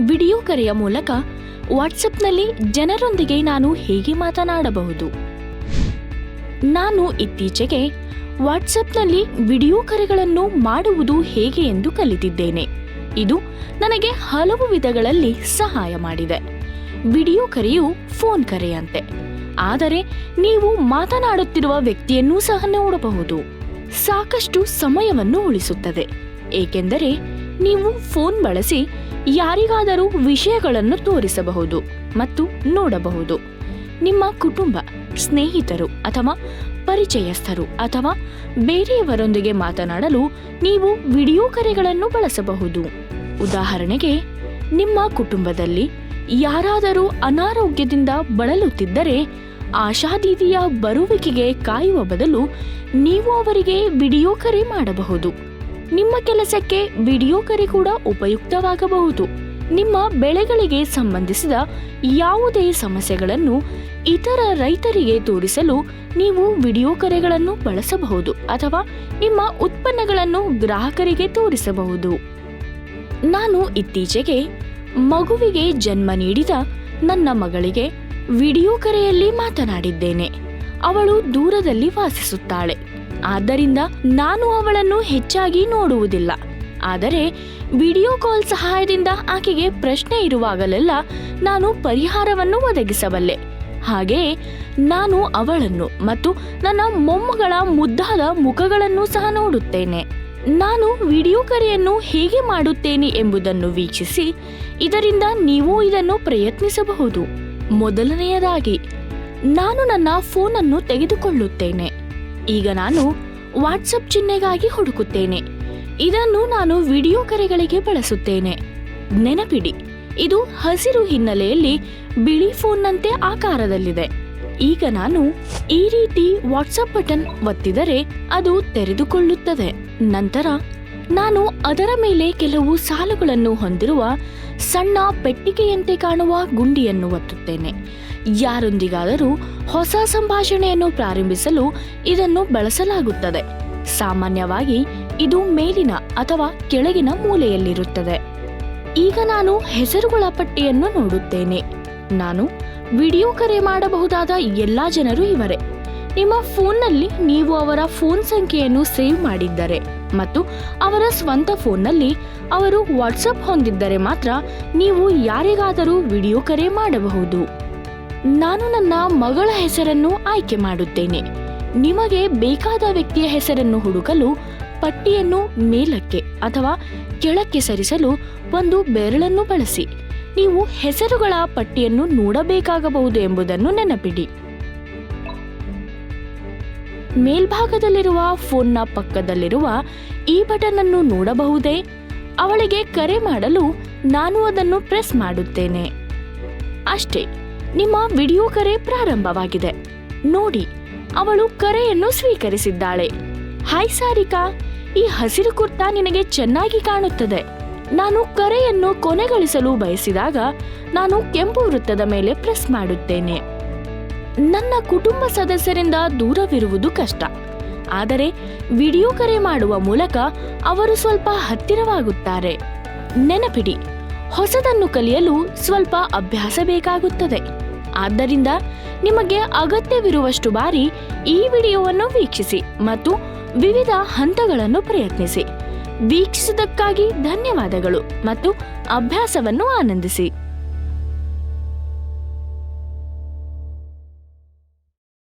Video ಕರೆಯ ಮೂಲಕ ವಾಟ್ಸಪ್ನಲ್ಲಿ ಜನರೊಂದಿಗೆ ನಾನು ಹೇಗೆ ಮಾತನಾಡಬಹುದು? ನಾನು ಇತ್ತೀಚೆಗೆ ವಾಟ್ಸಪ್ನಲ್ಲಿ ವಿಡಿಯೋ ಕರೆಗಳನ್ನು ಮಾಡುವುದು ಹೇಗೆ ಎಂದು ಕಲಿತಿದ್ದೇನೆ. ಇದು ನನಗೆ ಹಲವು ವಿಧಗಳಲ್ಲಿ ಸಹಾಯ ಮಾಡಿದೆ. ವಿಡಿಯೋ ಕರೆಯು ಫೋನ್ ಕರೆಯಂತೆ. ಆದರೆ ನೀವು ಮಾತನಾಡುತ್ತಿರುವ ವ್ಯಕ್ತಿಯನ್ನೂ ಸಹ ನೋಡಬಹುದು. ಸಾಕಷ್ಟು ಸಮಯವನ್ನು ಉಳಿಸುತ್ತದೆ. ಏಕೆಂದರೆ ನೀವು ಫೋನ್ ಬಳಸಿ ಯಾರಿಗಾದರೂ ವಿಷಯಗಳನ್ನು ತೋರಿಸಬಹುದು ಮತ್ತು ನೋಡಬಹುದು. ನಿಮ್ಮ ಕುಟುಂಬ, ಸ್ನೇಹಿತರು ಅಥವಾ ಪರಿಚಯಸ್ಥರು ಅಥವಾ ಬೇರೆಯವರೊಂದಿಗೆ ಮಾತನಾಡಲು ನೀವು ವಿಡಿಯೋ ಕರೆಗಳನ್ನು ಬಳಸಬಹುದು. ಉದಾಹರಣೆಗೆ, ನಿಮ್ಮ ಕುಟುಂಬದಲ್ಲಿ ಯಾರಾದರೂ ಅನಾರೋಗ್ಯದಿಂದ ಬಳಲುತ್ತಿದ್ದರೆ ಆಶಾದೀದಿಯ ಬರುವಿಕೆಗೆ ಕಾಯುವ ಬದಲು ನೀವು ಅವರಿಗೆ ವಿಡಿಯೋ ಕರೆ ಮಾಡಬಹುದು. ನಿಮ್ಮ ಕೆಲಸಕ್ಕೆ ವಿಡಿಯೋ ಕರೆ ಕೂಡ ಉಪಯುಕ್ತವಾಗಬಹುದು. ನಿಮ್ಮ ಬೆಳೆಗಳಿಗೆ ಸಂಬಂಧಿಸಿದ ಯಾವುದೇ ಸಮಸ್ಯೆಗಳನ್ನು ಇತರ ರೈತರಿಗೆ ತೋರಿಸಲು ನೀವು ವಿಡಿಯೋ ಕರೆಗಳನ್ನು ಬಳಸಬಹುದು ಅಥವಾ ನಿಮ್ಮ ಉತ್ಪನ್ನಗಳನ್ನು ಗ್ರಾಹಕರಿಗೆ ತೋರಿಸಬಹುದು. ನಾನು ಇತ್ತೀಚೆಗೆ ಮಗುವಿಗೆ ಜನ್ಮ ನೀಡಿದ ನನ್ನ ಮಗಳಿಗೆ ವಿಡಿಯೋ ಕರೆಯಲ್ಲಿ ಮಾತನಾಡಿದ್ದೇನೆ. ಅವಳು ದೂರದಲ್ಲಿ ವಾಸಿಸುತ್ತಾಳೆ. ಆದ್ದರಿಂದ ನಾನು ಅವಳನ್ನು ಹೆಚ್ಚಾಗಿ ನೋಡುವುದಿಲ್ಲ. ಆದರೆ ವಿಡಿಯೋ ಕಾಲ್ ಸಹಾಯದಿಂದ ಆಕೆಗೆ ಪ್ರಶ್ನೆ ಇರುವಾಗಲೆಲ್ಲ ನಾನು ಪರಿಹಾರವನ್ನು ಒದಗಿಸಬಲ್ಲೆ. ಹಾಗೆಯೇ ನಾನು ಅವಳನ್ನು ಮತ್ತು ನನ್ನ ಮೊಮ್ಮಗಳ ಮುದ್ದಾದ ಮುಖಗಳನ್ನು ಸಹ ನೋಡುತ್ತೇನೆ. ನಾನು ವಿಡಿಯೋ ಕರೆಯನ್ನು ಹೇಗೆ ಮಾಡುತ್ತೇನೆ ಎಂಬುದನ್ನು ವೀಕ್ಷಿಸಿ, ಇದರಿಂದ ನೀವು ಇದನ್ನು ಪ್ರಯತ್ನಿಸಬಹುದು. ಮೊದಲನೆಯದಾಗಿ, ನಾನು ನನ್ನ ಫೋನನ್ನು ತೆಗೆದುಕೊಳ್ಳುತ್ತೇನೆ. ಈಗ ನಾನು ವಾಟ್ಸಪ್ ಚಿಹ್ನೆಗಾಗಿ ಹುಡುಕುತ್ತೇನೆ. ಇದನ್ನು ನಾನು ವಿಡಿಯೋ ಕರೆಗಳಿಗೆ ಬಳಸುತ್ತೇನೆ. ನೆನಪಿಡಿ, ಇದು ಹಸಿರು ಹಿನ್ನೆಲೆಯಲ್ಲಿ ಬಿಳಿ ಫೋನ್ನಂತೆ ಆಕಾರದಲ್ಲಿದೆ. ಈಗ ನಾನು ಈ ರೀತಿ ವಾಟ್ಸಪ್ ಬಟನ್ ಒತ್ತಿದರೆ ಅದು ತೆರೆದುಕೊಳ್ಳುತ್ತದೆ. ನಂತರ ನಾನು ಅದರ ಮೇಲೆ ಕೆಲವು ಸಾಲುಗಳನ್ನು ಹೊಂದಿರುವ ಸಣ್ಣ ಪೆಟ್ಟಿಗೆಯಂತೆ ಕಾಣುವ ಗುಂಡಿಯನ್ನು ಒತ್ತುತ್ತೇನೆ. ಯಾರೊಂದಿಗಾದರೂ ಹೊಸ ಸಂಭಾಷಣೆಯನ್ನು ಪ್ರಾರಂಭಿಸಲು ಇದನ್ನು ಬಳಸಲಾಗುತ್ತದೆ. ಸಾಮಾನ್ಯವಾಗಿ ಇದು ಮೇಲಿನ ಅಥವಾ ಕೆಳಗಿನ ಮೂಲೆಯಲ್ಲಿರುತ್ತದೆ. ಈಗ ನಾನು ಹೆಸರುಗಳ ಪಟ್ಟಿಯನ್ನು ನೋಡುತ್ತೇನೆ. ನಾನು ವಿಡಿಯೋ ಕರೆ ಮಾಡಬಹುದಾದ ಎಲ್ಲಾ ಜನರು ಇವರೇ. ನಿಮ್ಮ ಫೋನ್ನಲ್ಲಿ ನೀವು ಅವರ ಫೋನ್ ಸಂಖ್ಯೆಯನ್ನು ಸೇವ್ ಮಾಡಿದ್ದರೆ. ಮತ್ತು ಅವರ ಸ್ವಂತ ಫೋನ್ನಲ್ಲಿ ಅವರು ವಾಟ್ಸಪ್ ಹೊಂದಿದ್ದರೆ ಮಾತ್ರ ನೀವು ಯಾರಿಗಾದರೂ ವಿಡಿಯೋ ಕರೆ ಮಾಡಬಹುದು. ನಾನು ನನ್ನ ಮಗಳ ಹೆಸರನ್ನು ಆಯ್ಕೆ ಮಾಡುತ್ತೇನೆ. ನಿಮಗೆ ಬೇಕಾದ ವ್ಯಕ್ತಿಯ ಹೆಸರನ್ನು ಹುಡುಕಲು ಪಟ್ಟಿಯನ್ನು ಮೇಲಕ್ಕೆ ಅಥವಾ ಕೆಳಕ್ಕೆ ಸರಿಸಲು ಒಂದು ಬೆರಳನ್ನು ಬಳಸಿ. ನೀವು ಹೆಸರುಗಳ ಪಟ್ಟಿಯನ್ನು ನೋಡಬೇಕಾಗಬಹುದು ಎಂಬುದನ್ನು ನೆನಪಿಡಿ. ಮೇಲ್ಭಾಗದಲ್ಲಿರುವ ಫೋನ್ನ ಪಕ್ಕದಲ್ಲಿರುವ ಈ ಬಟನ್ ಅನ್ನು ನೋಡಬಹುದೇ? ಅವಳಿಗೆ ಕರೆ ಮಾಡಲು ನಾನು ಅದನ್ನು ಪ್ರೆಸ್ ಮಾಡುತ್ತೇನೆ. ಅಷ್ಟೇ, ನಿಮ್ಮ ವಿಡಿಯೋ ಕರೆ ಪ್ರಾರಂಭವಾಗಿದೆ. ನೋಡಿ, ಅವಳು ಕರೆಯನ್ನು ಸ್ವೀಕರಿಸಿದ್ದಾಳೆ. ಹಾಯ್ ಸಾರಿಕಾ, ಈ ಹಸಿರು ಕುರ್ತಾ ನಿನಗೆ ಚೆನ್ನಾಗಿ ಕಾಣುತ್ತದೆ. ನಾನು ಕರೆಯನ್ನು ಕೊನೆಗೊಳಿಸಲು ಬಯಸಿದಾಗ ನಾನು ಕೆಂಪು ವೃತ್ತದ ಮೇಲೆ ಪ್ರೆಸ್ ಮಾಡುತ್ತೇನೆ. ನನ್ನ ಕುಟುಂಬ ಸದಸ್ಯರಿಂದ ದೂರವಿರುವುದು ಕಷ್ಟ. ಆದರೆ ವಿಡಿಯೋ ಕರೆ ಮಾಡುವ ಮೂಲಕ ಅವರು ಸ್ವಲ್ಪ ಹತ್ತಿರವಾಗುತ್ತಾರೆ. ನೆನಪಿಡಿ, ಹೊಸದನ್ನು ಕಲಿಯಲು ಸ್ವಲ್ಪ ಅಭ್ಯಾಸ ಬೇಕಾಗುತ್ತದೆ. ಆದ್ದರಿಂದ ನಿಮಗೆ ಅಗತ್ಯವಿರುವಷ್ಟು ಬಾರಿ ಈ ವಿಡಿಯೋವನ್ನು ವೀಕ್ಷಿಸಿ ಮತ್ತು ವಿವಿಧ ಹಂತಗಳನ್ನು ಪ್ರಯತ್ನಿಸಿ. ವೀಕ್ಷಿಸಿದ್ದಕ್ಕಾಗಿ ಧನ್ಯವಾದಗಳು ಮತ್ತು ಅಭ್ಯಾಸವನ್ನು ಆನಂದಿಸಿ.